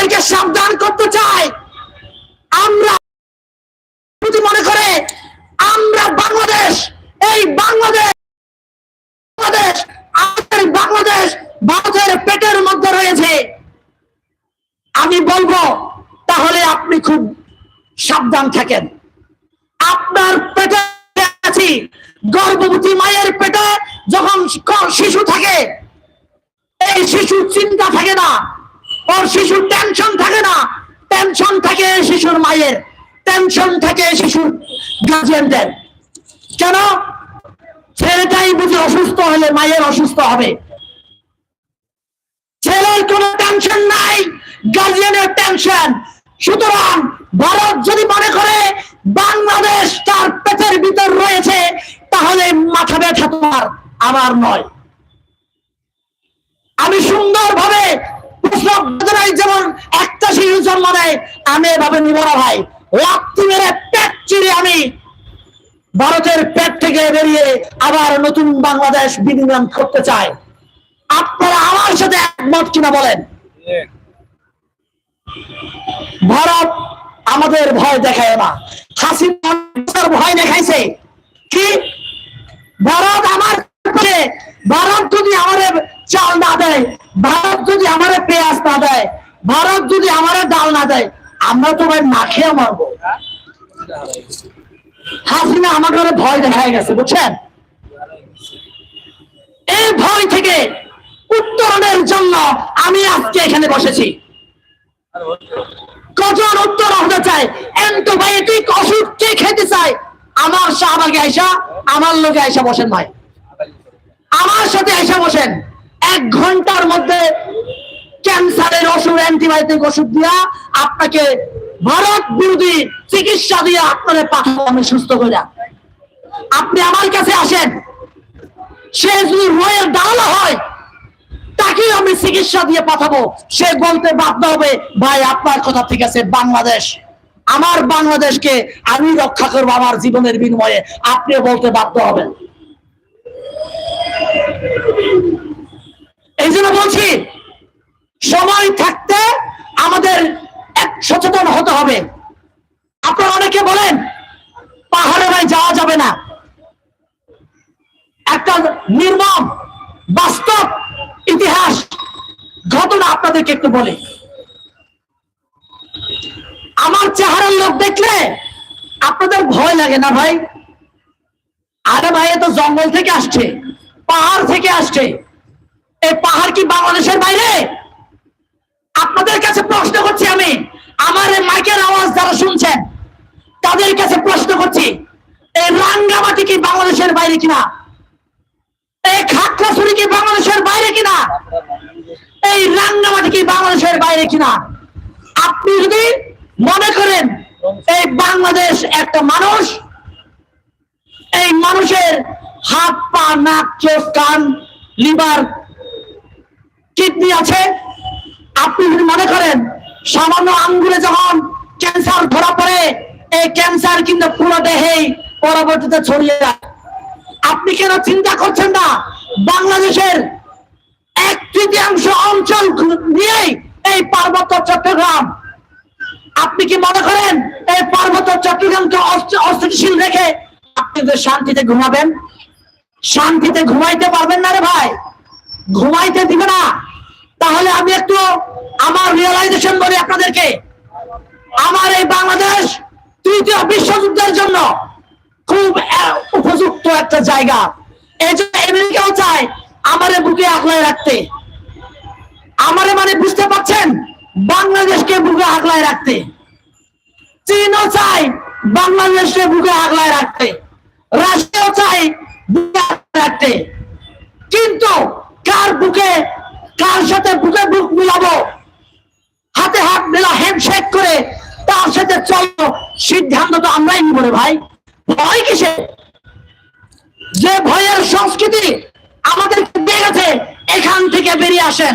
আপনাদেরকে সাবধান করতে চাই আমরা মনে করে আমরা বাংলাদেশ, এই বাংলাদেশ বাংলাদেশ, আমাদের বাংলাদেশ ভারতের পেটের মধ্যে রয়েছে। আমি বলব, তাহলে আপনি খুব সাবধান থাকেন। আপনার পেটে আছি, গর্ভবতী মায়ের পেটে যখন শিশু থাকে, এই শিশুর চিন্তা থাকে না। ওর শিশুর টেনশন থাকে না। টেনশন থাকে শিশুর মায়ের। টেনশন থাকে শিশুর গার্জিয়ানদের কেন? ছেলেটাই বুঝি অসুস্থ হলে মায়ের অসুস্থ হবে। ছেলের কোনো টেনশন নাই গার্জিয়ানের টেনশন সুতরাং ভারত যদি মনে করে বাংলাদেশ তার পেটের ভিতর রয়েছে, তাহলে মাথা ব্যথা তোমার, আমার নয়। আমি সুন্দরভাবে একটা শিশু জন্ম নেয়, আমি এভাবে নিব না ভাই। লাত্তি মেরে পেট চিরে আমি ভারতের পেট থেকে বেরিয়ে আবার নতুন বাংলাদেশ বিনির্মাণ করতে চাই। আপনারা আমার সাথে একমত কিনা বলেন? ভারত আমাদের ভয় দেখায় না। হাসিনা ভয় দেখাইছে। কি? ভারত আমার ভারত যদি আমাদের চাল না দেয়, ভারত যদি আমাদের পেঁয়াজ না দেয়, ভারত যদি আমাদের ডাল না দেয়, আমরা তো ভাই না খেয়ে মারবো। হাসিনা আমার ঘরে ভয় দেখায় গেছে, বুঝছেন? এই ভয় থেকে উত্তরণের জন্য আমি আজকে এখানে বসেছি। কজন উত্তর হতে চায়? অ্যান্টিবায়োটিক ওষুধ কে খেতে চায়? আমার শাহবাগে আইসা, আমার লোকে আইসা বসেন ভাই। আমার সাথে আইসা বসেন। এক ঘণ্টার মধ্যে ক্যান্সারের ওষুধ, অ্যান্টিবায়োটিক ওষুধ দিয়া আপনাকে ভারত বিরোধী চিকিৎসা দিয়ে আপনাদের পাঠাবো আমি সুস্থ করে আপনি আমার কাছে আসেন। সে যদি রয়ের দালাল হয় তাকে আমি চিকিৎসা দিয়ে পাঠাবো। সে বলতে বাধ্য হবে, ভাই, আপনার কথা ঠিক আছে, বাংলাদেশ, আমার বাংলাদেশকে আমি রক্ষা করব আমার জীবনের বিনিময়ে। আপনিও বলতে বাধ্য হবেন এই জন্য বলছি সময় থাকতে আমাদের এক সচেতন হতে হবে আপনারা অনেকে বলেন ভাই যাওয়া যাবে না। একটা নির্মম, বাস্তব ইতিহাস ঘটনা আপনাদেরকে একটু বলি। আমার চেহারার লোক দেখলে আপনাদের ভয় লাগে না ভাই? আরে ভাই তো জঙ্গল থেকে আসছে, পাহাড় থেকে আসছে। এই পাহাড় কি বাংলাদেশের বাইরে? আপনাদের কাছে প্রশ্ন করছি আমি, আমার মাইকের আওয়াজ যারা শুনছেন, তাদের কাছে প্রশ্ন করছি এই রাঙ্গামাটি কি বাংলাদেশের বাইরে কিনা? এই খাগড়াছড়ি কি বাংলাদেশের বাইরে কিনা? এই রাঙ্গামাটি কি বাংলাদেশের বাইরে কিনা? আপনি যদি মনে করেন এই বাংলাদেশ একটা মানুষ, এই মানুষের হাত, পা, নাক, চোখ, কান, লিভার, কিডনি আছে? আপনি যদি মনে করেন সামান্য আঙ্গুলে যখন ক্যান্সার ধরা পড়ে, এই ক্যান্সার কিন্তু পুরো দেহেই পরবর্তীতে ছড়িয়ে আপনি কেন চিন্তা করছেন না? বাংলাদেশের এক তৃতীয়াংশ অঞ্চল নিয়েই এই পার্বত্য চট্টগ্রাম। আপনি কি মনে করেন এই পার্বত্য চট্টগ্রামকে অস্থ- অস্থিতিশীল রেখে আপনি যে শান্তিতে ঘুমাবেন? শান্তিতে ঘুমাইতে পারবেন না রে ভাই। ঘুমাইতে দিবে না। তাহলে আমি একটু আমার রিয়েলাইজেশন বলি আপনাদেরকে। আমার এই বাংলাদেশ তৃতীয় বিশ্বযুদ্ধের জন্য খুব উপযুক্ত একটা জায়গা। এই জন্য আমেরিকাও চায় আমারে বুকে আগলায় রাখতে। আমারে মানে বুঝতে পারছেন? বাংলাদেশকে বুকে আগলায় রাখতে। চীনও চায় বাংলাদেশকে বুকে আগলায় রাখতে। রাশিয়াও চায় বুকে রাখতে। কিন্তু কার বুকে, কার সাথে বুকে বুক মিলাবো? হাতে হাত মেলা হ্যান্ডশেক করে তার সাথে চলো। সিদ্ধান্ত তো আমরাই নিব ভাই। ভয় কিসে যে ভয়ের সংস্কৃতি আমাদের দিয়ে গেছে, এখান থেকে বেরিয়ে আসেন।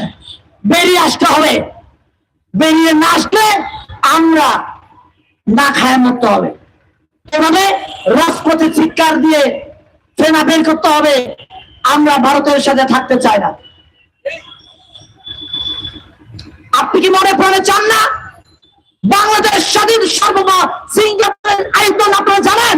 বেরিয়ে আসতে হবে। বেরিয়ে না আসলে আমরা না খায় মরতে হবে। এভাবে রাজপথে চিৎকার দিয়ে সেনা বের করতে হবে। আমরা ভারতের সাথে থাকতে চাই না। আপনি কি মনে প্রাণে চান না? বাংলাদেশ স্বাধীন সর্বমা সিঙ্গাপুরের আয়তন আপনারা জানেন?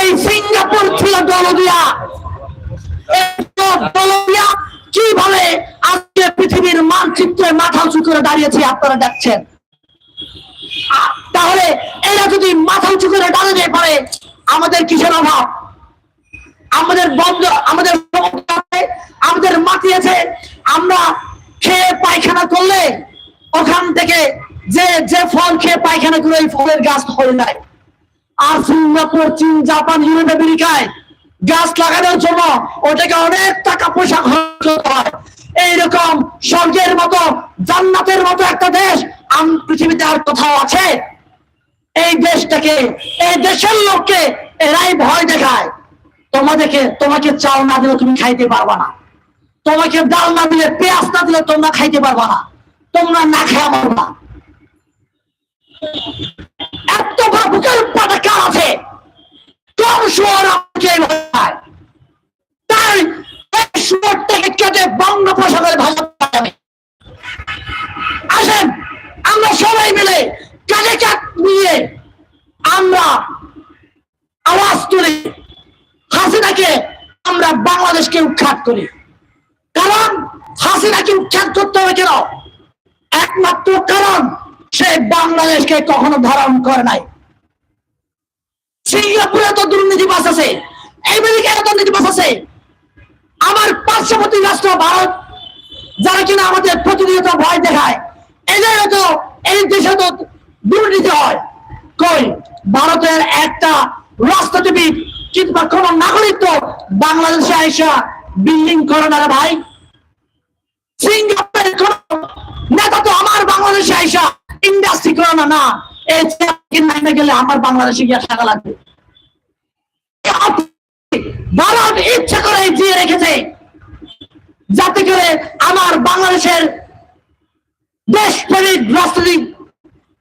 এই সিঙ্গাপুর ছিল দলদিয়া। দলদিয়া কীভাবে আজকে পৃথিবীর মানচিত্রে মাথা উঁচু করে দাঁড়িয়েছে আপনারা দেখছেন? তাহলে এরা যদি মাথা উঁচু করে পারে, আমাদের কিসের অভাব? আমাদের বন্ধ, আমাদের আমাদের মাটি আছে। আমরা খেয়ে পায়খানা করলে ওখান থেকে যে যে ফল খেয়ে পায়খানা করে ওই ফলের গাছ হয়ে যায় আর সিঙ্গাপুর চীন, জাপান, ইউরোপ, আমেরিকায় গাছ লাগানোর জন্য ওটাকে অনেক টাকা পয়সা খরচ হয়। এইরকম স্বর্গের মতো, জান্নাতের মতো একটা দেশ আম পৃথিবীতে আর কোথাও আছে? এই দেশটাকে, এই দেশের লোককে এরাই ভয় দেখায়। তোমাদেরকে, তোমাকে চাল না দিলে তুমি খাইতে পারবা না। তোমাকে ডাল না দিলে, পেঁয়াজ না দিলে তোমরা খাইতে পারবা না। তোমরা না খেয়ে মরবা। এত বড় বুকের পাটা আছে? কোন শুয়ার আমাকে? তাই এই শুয়ারটাকে কেটে বঙ্গোপসাগরে ভালো আসেন, আমরা সবাই মিলে কাজে কাজ নিয়ে আমরা আওয়াজ তুলি। হাসিনাকে আমরা বাংলাদেশকে উৎখাত করি। কারণ হাসিনাকে উৎখাত করতে হবে কেন? একমাত্র কারণ সে বাংলাদেশকে কখনো ধারণ করে নাই। সিঙ্গাপুরে তো দুর্নীতিবাস আছে, আমেরিকায় দুর্নীতিবাস আছে। আমার পার্শ্ববর্তী রাষ্ট্র ভারত, যারা কিনা আমাদের প্রতিনিয়ত ভয় দেখায়, এদের তো এই দেশে তো দুর্নীতি হয়। কই, ভারতের একটা রাষ্ট্রবিদ কিংবা কোন নাগরিক তো বাংলাদেশে আইসা বিল্ডিং করে না ভাই। সিঙ্গাপুরের কোন নেতা তো আমার বাংলাদেশে আইসা ইন্ডাস্ট্রি করে না না। এই নামে গেলে আমার বাংলাদেশে গিয়ে টাকা লাগবে। ভারত ইচ্ছা করে জিয়ে রেখেছে, যাতে করে আমার বাংলাদেশের দেশপ্রেমিক, রাজনৈতিক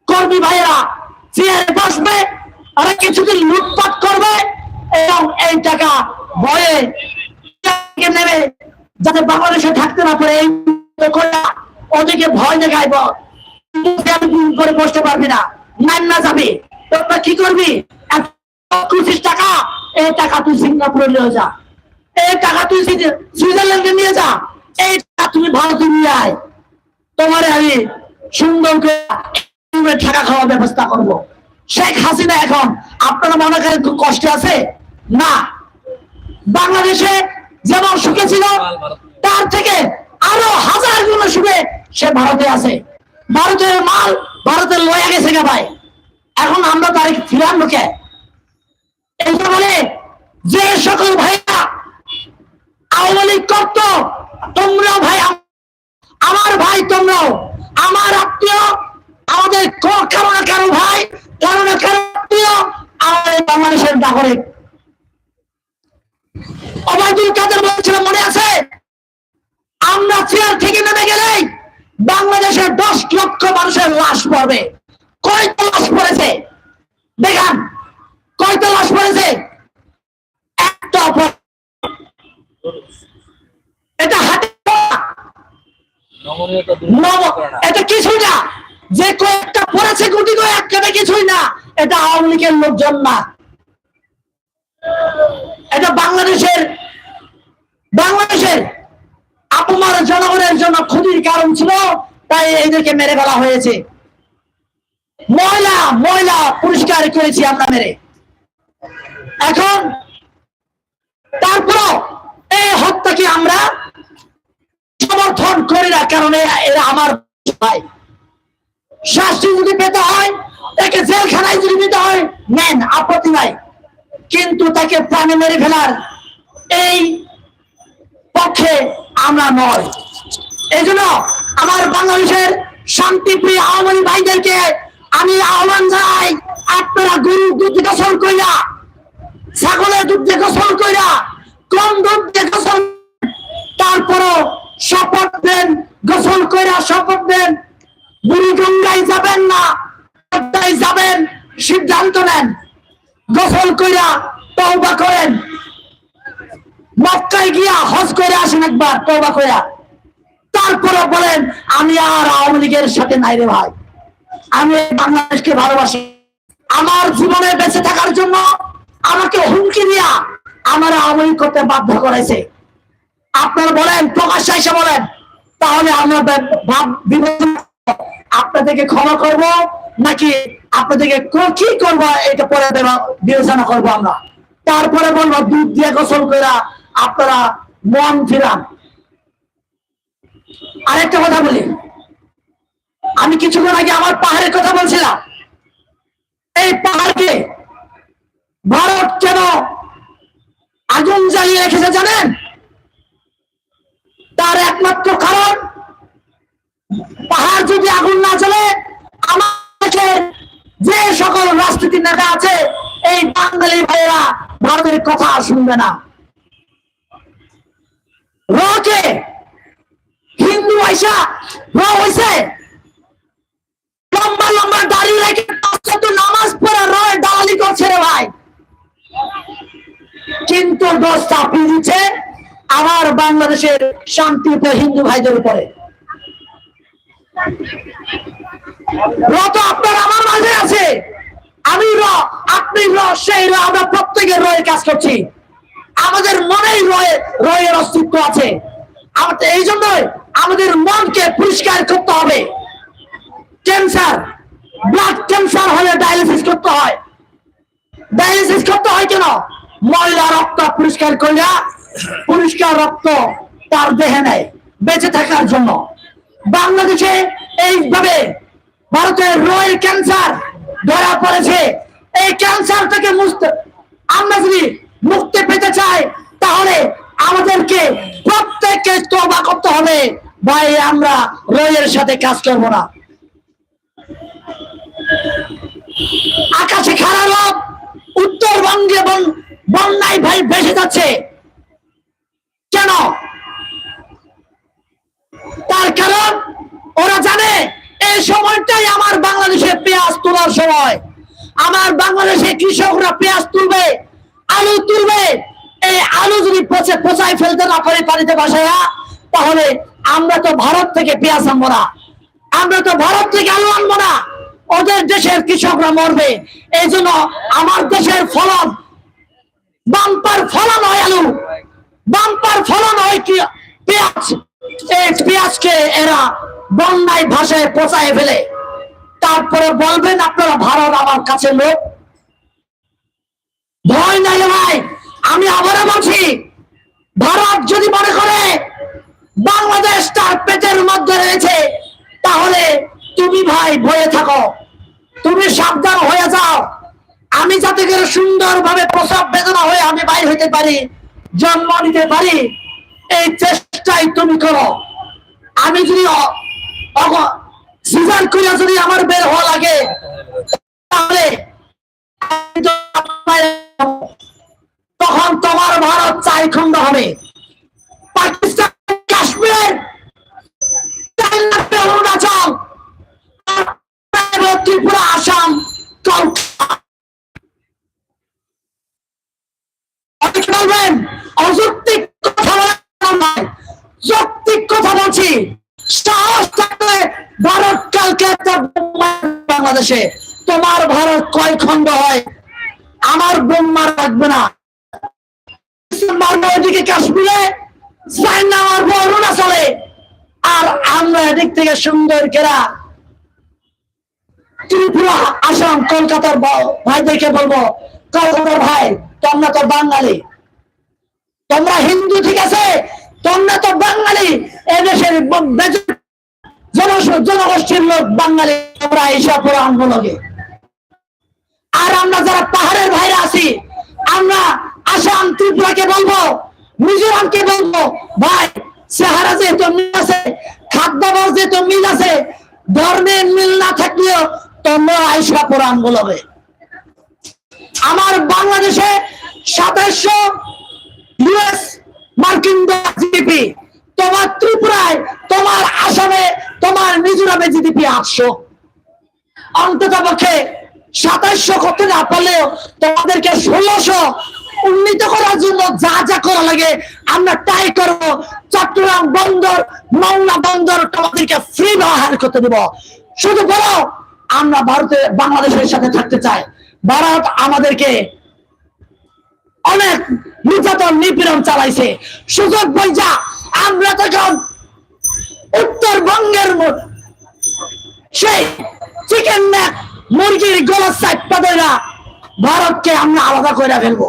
কর্মী ভাইয়েরা চেয়ারে বসবে আর কিছুদিন লুটপাট করবে এবং এই টাকা ভয়ে নেবে, যাতে বাংলাদেশে থাকতে না পারে। এই ওদিকে ভয় দেখাইব করে বসতে পারবি না। নাম না যাবি। তোমরা কি করবি? পঁচিশ টাকা এই টাকা তুই সিঙ্গাপুরে নিয়ে যা। এই টাকা তুই সুইজারল্যান্ডে নিয়ে যা। এই টাকা তুমি ভারতে নিয়ে আয়। তোমারে আমি সুন্দর করে টাকা খাওয়ার ব্যবস্থা করব। শেখ হাসিনা এখন আপনারা মনে করেন খুব কষ্টে আছে? না। বাংলাদেশে যেমন সুখে ছিল তার থেকে আরও হাজার গুণ সুখে সে ভারতে আছে। ভারতের মাল ভারতের লয়া গেছে গে ভাই। এখন আমরা তারিখ ফিরান কে? এই বলে যে সকল ভাইয়া আওয়ামী লীগ করত, তোমরাও ভাই আমার ভাই তোমরাও, আমার আত্মীয়, আমাদের কারও না কারও ভাই, কারও না কারও আত্মীয় আমাদের বাংলাদেশের নাগরিক। অবায়দুল কাদের বলেছিল, মনে আছে? আমরা চেয়ার থেকে নেমে গেলেই বাংলাদেশের দশ লক্ষ মানুষের লাশ পড়বে। কয়টা লাশ পড়েছে? দেখান। কয়টা লাশ পড়েছে? একটা অপরাধ এটা হাতে এটা কিছুই না। যে কয়েকটা পড়েছে গুটি কয়েকটা কিছুই না। এটা আওয়ামী লীগের লোকজন না। এটা বাংলাদেশের বাংলাদেশের আপনার জনগণের জন্য ক্ষতির কারণ ছিল, তাই এদেরকে মেরে ফেলা হয়েছে। ময়লা ময়লা পরিষ্কার করেছি আমরা মেরে। এখন তারপর এই হত্যাকে আমরা সমর্থন করি না, কারণ এরা- আমার ভাই। শাস্তি যদি পেতে হয়, তাকে জেলখানায় যদি দিতে হয়, নেন, আপত্তি নাই। কিন্তু তাকে প্রাণে মেরে ফেলার এই পক্ষে আমরা নয়। এই জন্য আমার বাংলাদেশের শান্তিপ্রিয় আওয়ামী ভাইদেরকে আমি আহ্বান জানাই, আপনারা গরুর দুধ গোসল কইরা, ছাগলের দুধ গোসল কইরা কম দুধ গোসল তারপরও শপথ দেন, গোসল কইরা শপথ দেন। বুড়িগঙ্গায় যাবেন না যাবেন, সিদ্ধান্ত নেন। গোসল কইরা তওবা করেন। মক্কায় গিয়া হজ করে আসেন একবার, তওবা কইরা। তারপরে বলেন, আমি আর আওয়ামী লীগের সাথে নাই রে ভাই। আমি বাংলাদেশকে ভালোবাসি। আমার জীবনে বেঁচে থাকার জন্য আমাকে হুমকি দিয়া আমার আওয়ামী করতে বাধ্য করেছে। আপনারা বলেন প্রকাশ এসে বলেন, তাহলে আমরা আপনাদেরকে ক্ষমা করব, নাকি আপনাদেরকে কি করব, এটা পরে বিবেচনা করব আমরা। তারপরে বলব, দুধ দিয়ে গোসল করে আপনারা মন ফিরান। আরেকটা কথা বলি। আমি কিছুক্ষণ আগে আমার পাহাড়ের কথা বলছিলাম। এই পাহাড়কে ভারত কেন আগুন জ্বালিয়ে রেখেছে জানেন? তার একমাত্র কারণ, পাহাড় যদি আগুন না চলে আমার যে সকল রাজনীতির নেতা আছে, এই বাঙালি ভাইয়েরা ভারতের কথা শুনবে না। রকে। হিন্দু আইসা র হইছে। লম্বা লম্বা দাড়ি রেখে পাঁচশত নামাজ পড়ে রয় দালালি করছে রে ভাই। কিন্তু দোষ চাপিয়ে আমার বাংলাদেশের শান্তিতে হিন্দু ভাইদের উপরে। র তো আপনার আমার মাঝে আছে। আমি র, আপনি র, সেই র, আমরা প্রত্যেকের রয়ে কাজ করছি। আমাদের মনেই রয়ে, রয়ের অস্তিত্ব আছে। আমাদের এই জন্যই আমাদের মনকে পরিষ্কার করতে হবে। ক্যান্সার ব্লাড ক্যান্সার হলে ডায়ালিসিস করতে হয়। ডায়ালিসিস করতে হয় কেন? ময়লা, রক্ত পরিষ্কার করলে পরিষ্কার রক্ত তার দেহে নেয়, বেঁচে থাকার জন্য। বাংলাদেশে এইভাবে ভারতের রয়ের ক্যান্সার ধরা পড়েছে। এই ক্যান্সার থেকে মুক্ত আমরা যদি মুক্তি পেতে চাই, তাহলে আমাদেরকে প্রত্যেককে তবা করতে হবে। ভাই, আমরা রয়ের সাথে কাজ করব না। আকাশে খারাপ লোক উত্তরবঙ্গে বন- বন্যায় ভাই ভেসে যাচ্ছে। কেন? তার কারণ, ওরা জানে, এই সময়টাই আমার বাংলাদেশে পেঁয়াজ তোলার সময়। আমার বাংলাদেশে কৃষকরা পেঁয়াজ তুলবে। আলু তুলবে। এই আলু যদি পচে পচাই ফেলতে না পারে পানিতে বাসায়া তাহলে আমরা তো ভারত থেকে পেঁয়াজ আনব না। আমরা তো ভারত থেকে আলু আনব না। ওদের দেশের কৃষকরা মরবে। এই জন্য আমার দেশের ফলন, বাম্পার ফলন হয় আলু। বাম্পার ফলন হয় কি? পেঁয়াজ। এই পেঁয়াজকে এরা বন্যায় ভাষায় পচায় ফেলে। তারপরে বলবেন, আপনারা ভারত আমার কাছে লোক। ভয় নাই ভাই। আমি আবারও বলছি, ভারত যদি মনে করে বাংলাদেশ তার পেটের মধ্যে রয়েছে, তাহলে তুমি ভাই ভয়ে থাকো। তুমি সাবধান হয়ে যাও। আমি যাতে করে সুন্দর ভাবে প্রসব বেদনা হয়ে আমি বাইর হইতে পারি, জন্ম নিতে পারি, এই চেষ্টাই তুমি করো। আমি যদি সিজন করে যদি আমার বের হওয়া লাগে, তাহলে খন্ড হবে। পাকিস্তান, কাশ্মীর অরুণাচল, ত্রিপুরা আসাম বলবেন, অযৌক্তিক কথা যৌক্তিক কথা বলছি। সাহস থাকলে ভারত কালকে বাংলাদেশে। তোমার ভারত কয় খণ্ড হয়? আমার বোমা রাখবে না। অরুণাচলে আর আমরা এদিক থেকে সুন্দর ত্রিপুরা, আসাম, কলকাতার ভাইদেরকে বলব, কলকাতার ভাই, তোমরা তো বাঙালি। তোমরা হিন্দু ঠিক আছে, তোমরা তো বাঙালি। এদেশের জনগোষ্ঠীর লোক বাঙালি, তোমরা এইসব আন্দোলনে আর আমরা যারা পাহাড়ের ভাইরা আছি, আমরা আসাম ত্রিপুরাকে বলব, মিজোরামকে বলব, ভাই, চেহারা যে তোমরা আছে, খাদ্যাভাসে তো মিল আছে ধর্মের মিল না থাকলেও তোমরা আইসা কোরআন বলবে। আমার বাংলাদেশে সাতাশশো ইউএস মার্কিন জিডিপি, তোমার ত্রিপুরায়, তোমার আসামে, তোমার মিজোরামে জিডিপি আটশো। অন্তত পক্ষে সাতাশশো করতে না পারলেও তোমাদেরকে ষোলোশো উন্নীত করার জন্য যা যা করা লাগে, আমরা তাই করব চট্টগ্রাম বন্দর মাওনা বন্দর তোমাদেরকে ফ্রি ব্যবহার করতে দেব। শুধু বলো, আমরা ভারতে, বাংলাদেশের সাথে থাকতে চাই। ভারত আমাদেরকে অনেক নির্যাতন, নিপীড়ন চালাইছে। সুযোগ বইজা আমরা তখন উত্তরবঙ্গের সেই চিকেন নেক মুরগির গলা চাপটা ধরা ভারতকে আমরা আলাদা করে ফেলব।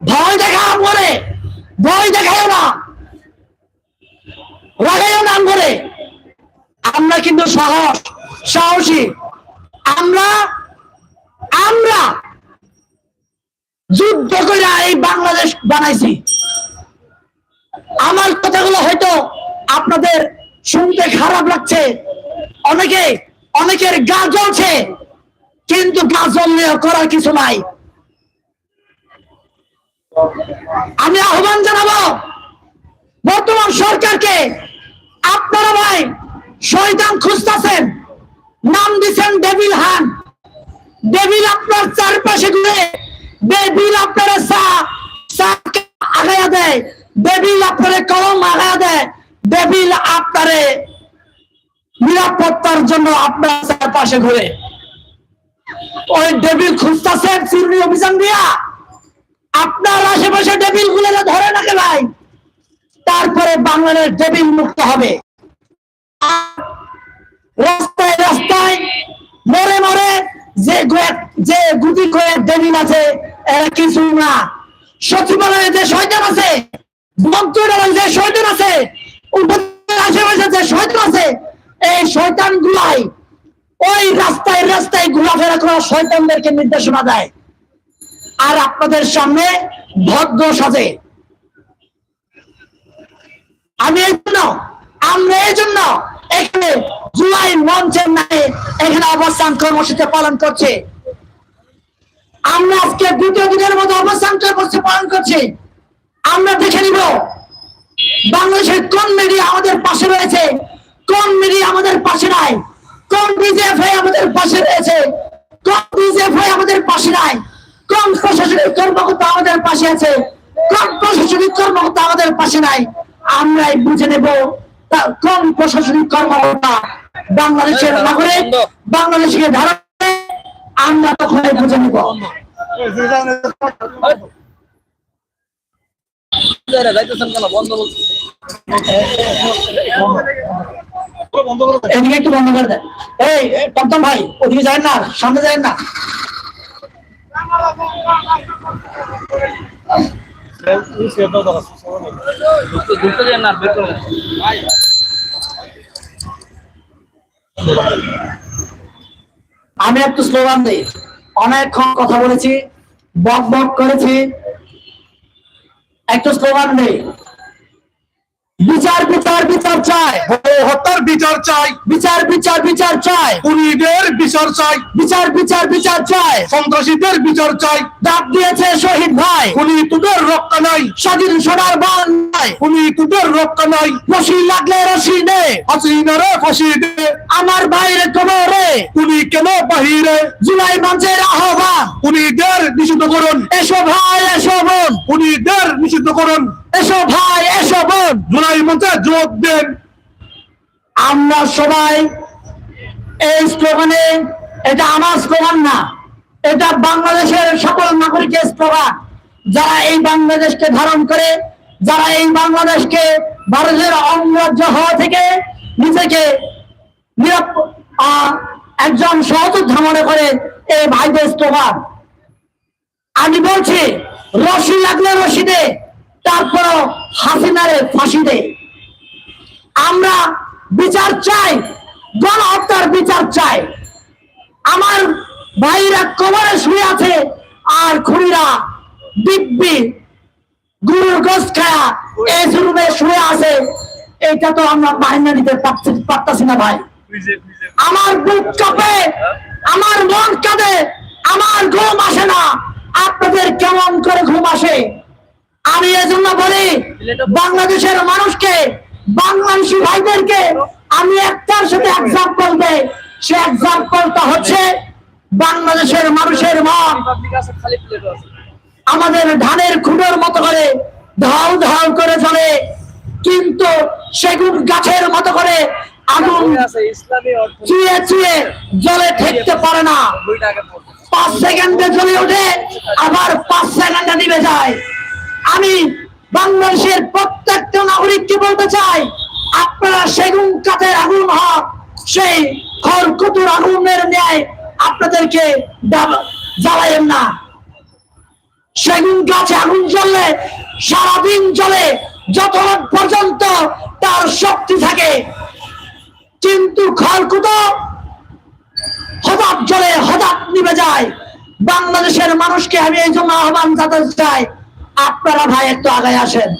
ভয় দেখা করে ভয় দেখাও না। রাগাইও নাম করে আমরা কিন্তু সাহস, সাহসী। আমরা আমরা যুদ্ধ করে এই বাংলাদেশ বানাইছি। আমার কথাগুলো হয়তো আপনাদের শুনতে খারাপ লাগছে। অনেকে, অনেকের গা জ্বলছে, কিন্তু গা জ্বললেও করার কিছু নাই। আমি আহ্বান জানাব বর্তমান সরকারকে। আপনারা ভাই শয়তান খুঁজতেছেন। নাম দিচ্ছেন ডেভিল হান। ডেভিল আপনার চারপাশে ঘুরে ডেভিল আপনার চা চাকে আগায়া দেয়। ডেভিল আপনার কলম আগায়া দেয়। ডেভিল আপনারে নিরাপত্তার জন্য আপনার চারপাশে ঘুরে। ওই ডেভিল খুঁজতেছেন চিরুনি অভিযান দিয়া। আপনার আশেপাশে ডেভিলগুলো ধরে নাকি ভাই, তারপরে বাংলাদেশ ডেভিল মুক্ত হবে। রাস্তায় রাস্তায় মরে মরে যে যে গুটি করে ডেবিল আছে, এরা কিছু না। সচিবালয়ে যে শয়তান আছে, মন্ত্রণালয়ে যে শয়তান আছে আশেপাশে যে শয়তান আছে, এই শয়তান গুলাই ওই রাস্তায় রাস্তায় ঘোরাফেরা করা শয়তানদেরকে নির্দেশনা দেয়। আর আপনাদের সামনে ভদ্র সাজে। আমি এই জন্য, আমরা এই জন্য এখানে জুলাই মঞ্চের নামে এখানে অবস্থান কর্মসূচি পালন করছে। আমরা আজকে দ্বিতীয় দিনের মতো অবস্থান কর্মসূচি পালন করছি। আমরা দেখে নিব, বাংলাদেশের কোন মিডিয়া আমাদের পাশে রয়েছে, কোন মিডিয়া আমাদের পাশে নাই, কোন বিজেপি আমাদের পাশে রয়েছে, কোন বিজেপি আমাদের পাশে নাই। কোন প্রশাসনিক কর্মকর্তা আমাদের পাশে আছে। কোন প্রশাসনিক কর্মকর্তা আমাদের পাশে নাই। আমরাই বুঝে নেব কোন প্রশাসনিক কর্মকর্তা বাংলাদেশের নাগরিক বাংলাদেশকে ধারণ আমরা তখন বুঝে নেব। এদিকে একটু বন্ধ করে দেন। এই এই, টমটম ভাই ওদিকে যায় না সামনে যায় না। আমি একটু স্লোগান দিই। অনেকক্ষণ কথা বলেছি বক বক করেছি। একটু স্লোগান দিই। বিচার বিচার বিচার চাই। হত্যার বিচার চাই। বিচার বিচার বিচার চাই। খুনিদের বিচার চাই। বিচার বিচার বিচার চাই। সন্ত্রাসীদের বিচার চাই। ডাক দিয়েছে শহীদ ভাই। উনি তোদের রক্ষা নাই। স্বাধীন সোনার বান নাই। খুনি তোদের রক্ষা নাই। রশি লাগলে রশি নে। হাসিনারে ফাঁসি দে। আমার বাইরে কোমরে খুনি কেন বাহিরে? জুলাই মঞ্চের আহ্বান। খুনিদের নিষিদ্ধ করুন এসো ভাই এসো বোন। খুনিদের নিষিদ্ধ করুন এসো ভাই এসো বোন। জুলাই মঞ্চে যোগ দেন। আমরা সবাই এই স্লোগানে এটা আমার স্লোগান না এটা বাংলাদেশের সকল নাগরিকের স্লোগান। যারা এই বাংলাদেশকে ধারণ করে যারা এই বাংলাদেশকে ভারতের অঙ্গরাজ্য হওয়া থেকে নিজেকে একজন সহযোদ্ধা মনে করে এই ভাইদের স্লোগান। আমি বলছি রশি লাগলে রশি দে তারপরও হাসিনারে ফাঁসি দে আমরা বিচার চাই, গণহত্যার বিচার চাই। আমার ভাইরা কবরে শুয়ে আছে, আর খুনিরা দিব্যি গুরুর গোস খায়া এই রুমে শুয়ে আছে। এটা তো আমরা মাইনা নিতে পারছি পারতাছি না ভাই। আমার বুক কাঁপে, আমার মন কাঁদে, আমার ঘুম আসে না। আপনাদের কেমন করে ঘুম আসে? আমি এজন্য বলি, বাংলাদেশের মানুষকে, বাংলাদেশি ভাইদেরকে আমি একটার সাথে এক্সাম্পল দেই। সে এক্সাম্পলটা হচ্ছে বাংলাদেশের মানুষের মন। আমাদের ধানের খুঁড়োর মতো করে ধাও ধাও করে চলে। কিন্তু সেগুন গাছের মতো করে আগুন চুয়ে চুয়ে জলে ঠেকতে পারে না। পাঁচ সেকেন্ডে জ্বলে ওঠে, আবার পাঁচ সেকেন্ডে নিভে যায়। আমি বাংলাদেশের প্রত্যেকটা নাগরিককে বলতে চাই, আপনারা সেগুন কাঠের আগুন হক, সেই খড়কুতুর আগুনের ন্যায় আপনাদেরকে জ্বালায়েন না। সেগুন গাছে আগুন জ্বললে সারাদিন জ্বলে যতক্ষণ পর্যন্ত তার শক্তি থাকে। কিন্তু খড়কুটো হঠাৎ জ্বলে হঠাৎ নিভে যায়। বাংলাদেশের মানুষকে আমি এই জন্য আহ্বান জানাতে চাই আপনারা ভাই একটু আগে আসেন।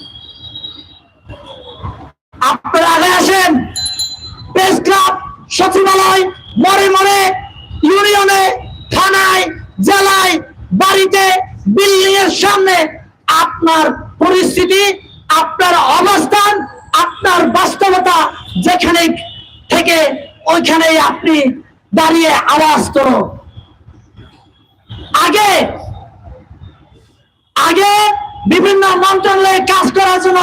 আপনারা আগে আসেন। প্রেস ক্লাব, সচিবালয়, মরে মরে, ইউনিয়নে, থানায়, জেলায়, বাড়িতে বিল্ডিং এর সামনে আপনার পরিস্থিতি, আপনার অবস্থান, আপনার বাস্তবতা যেখানে থেকে ওইখানেই আপনি দাঁড়িয়ে আওয়াজ করো আগে আগে বিভিন্ন মন্ত্রণালয়ে কাজ করার জন্য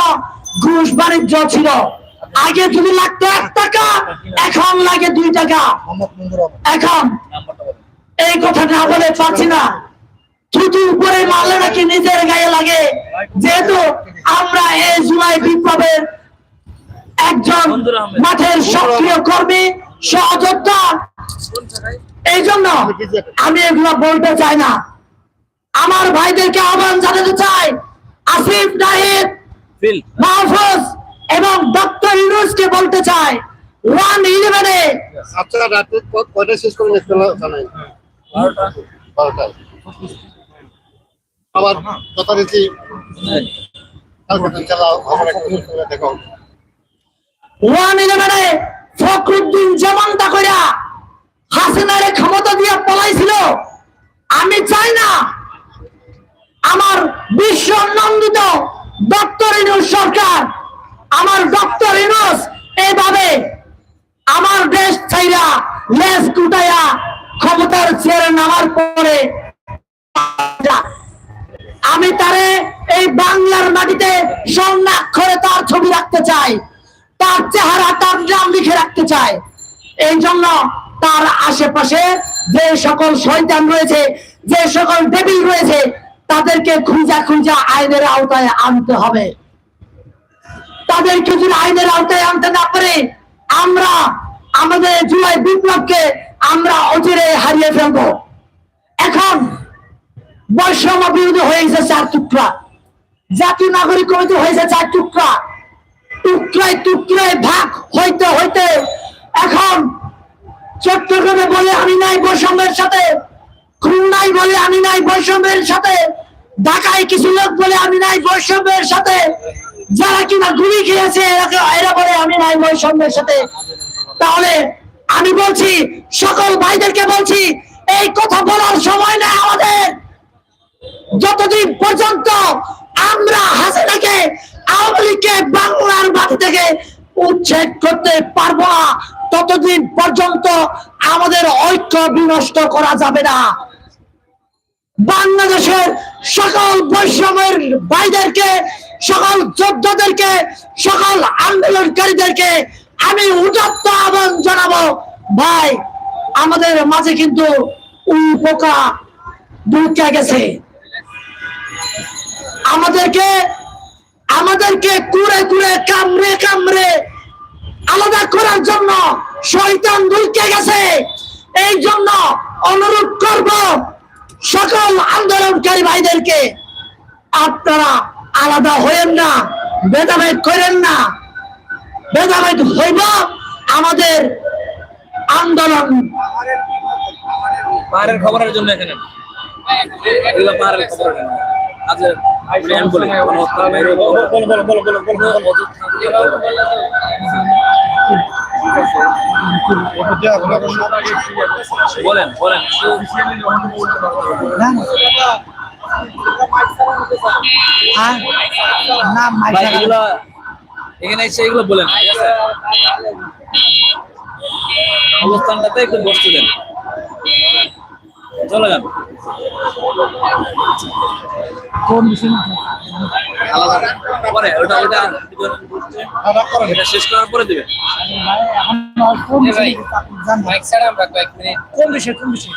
ঘুষ বাণিজ্য ছিল। আগে যদি লাগতো এক টাকা এখন লাগে দুই টাকা। এখন এই কথা না বলে পারছি না। থুতু উপরে মারলে নাকি নিজের গায়ে লাগে। যেহেতু আমরা এই জুলাই বিপ্লবের একজন মাঠের সক্রিয় কর্মী সহযোদ্ধা। এই জন্য আমি এগুলো বলতে চাই না। আমার ভাইদেরকে আহ্বান জানাতে চাই আসিফ নাহিদ ফিল মাহফুজ এবং ডক্টর ইউনুসকে বলতে চাই ওয়ান ইলেভেনে। আচ্ছা রাতে কয়টা শেষ করে নিতে জানাই। বারোটায়। আবার যথারীতি দেখো ওয়ান ইলেভেনে ফখরুদ্দিন যেমনটা কইরা হাসিনারে ক্ষমতা দিয়ে পলাইছিল আমি চাই না আমার বিশ্ব নন্দিত ডক্টর ইনুস সরকার, আমার ডক্টর ইনুস এইভাবে আমার দেশ ছাইরা লেজ কুটাইয়া ক্ষমতার চেয়ারে নামার পরে আমি তারে এই বাংলার মাটিতে স্বর্ণাক্ষরে তার ছবি রাখতে চাই, তার চেহারা, তার নাম লিখে রাখতে চাই। এই জন্য তার আশেপাশে যে সকল শয়তান রয়েছে, যে সকল দেবী রয়েছে তাদেরকে খুঁজা খুঁজা আইনের আওতায় আনতে হবে। তাদেরকে যদি আইনের আওতায় আনতে না পারে, আমরা, আমাদের জুলাই বিপ্লবকে আমরা অচিরে হারিয়ে ফেলব। এখন বৈষম্য বিরোধী হয়েছে চার টুকরা। জাতীয় নাগরিক কমিটি হয়েছে চার টুকরা। টুকরায় টুকরায় ভাগ হইতে হইতে এখন চট্টগ্রামে বলে আমি নাই বৈষম্যের সাথে। খুলনায় বলে আমি নাই বৈষম্যের সাথে, ঢাকায় কিছু লোক বলে আমি নাই বৈষম্যের সাথে, যারা কিনা গুলি খেয়েছে, এরা- বলে আমি নাই বৈষম্যের সাথে। তাহলে আমি বলছি, সকল ভাইদেরকে বলছি, এই কথা বলার সময় না আমাদের। যতদিন পর্যন্ত আমরা হাসিনাকে, আওয়ামী লীগকে, বাংলার মাটি থেকে উচ্ছেদ করতে পারব না, ততদিন পর্যন্ত আমাদের ঐক্য বিনষ্ট করা যাবে না। বাংলাদেশের সকল বৈষম্যের ভাইদেরকে সকল যোদ্ধাদেরকে, সকল আন্দোলনকারীদেরকে আমি উদাত্ত আহ্বান জানাব। ভাই, আমাদের মাঝে কিন্তু পোকা ঢুকে গেছে। আমাদেরকে আমাদেরকে কুড়ে কুড়ে কামড়ে কামড়ে আলাদা করার জন্য শয়তান ঢুকে গেছে। এই জন্য অনুরোধ করব সকল আন্দোলনকারী ভাইদেরকে আপনারা আলাদা হইেন না ভেদাভেদ করেন না ভেদাভেদ হইব আমাদের আন্দোলন পাহাড়ের খবরের জন্য এখানে পাহাড়ের। আজ বলেন বলেন। না এগুলো এখানে এসে এগুলো বলেন। ঠিক আছে অবস্থানটাতে একটু বসতে দেন। চলে যান। কোন বিষয় পরে ওটা ওটা এটা শেষ করার পরে দিবেন কোন বিষয় মাইক ছাড়া আমরা কয়েক মিনিট কোন বিষয় কোন বিষয়?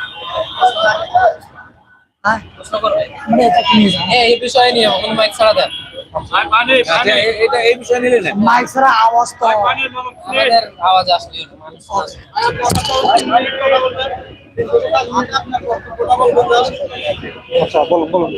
হ্যাঁ প্রশ্ন করবে। হ্যাঁ এই বিষয়ে নিয়ে কোনো মাইক ছাড়া দেন। এটা এই বিষয়ে নিলে না? মাইক ছাড়া আওয়াজ তো আমাদের আওয়াজ আসলে মানুষ আসে। আচ্ছা বলুন বলুন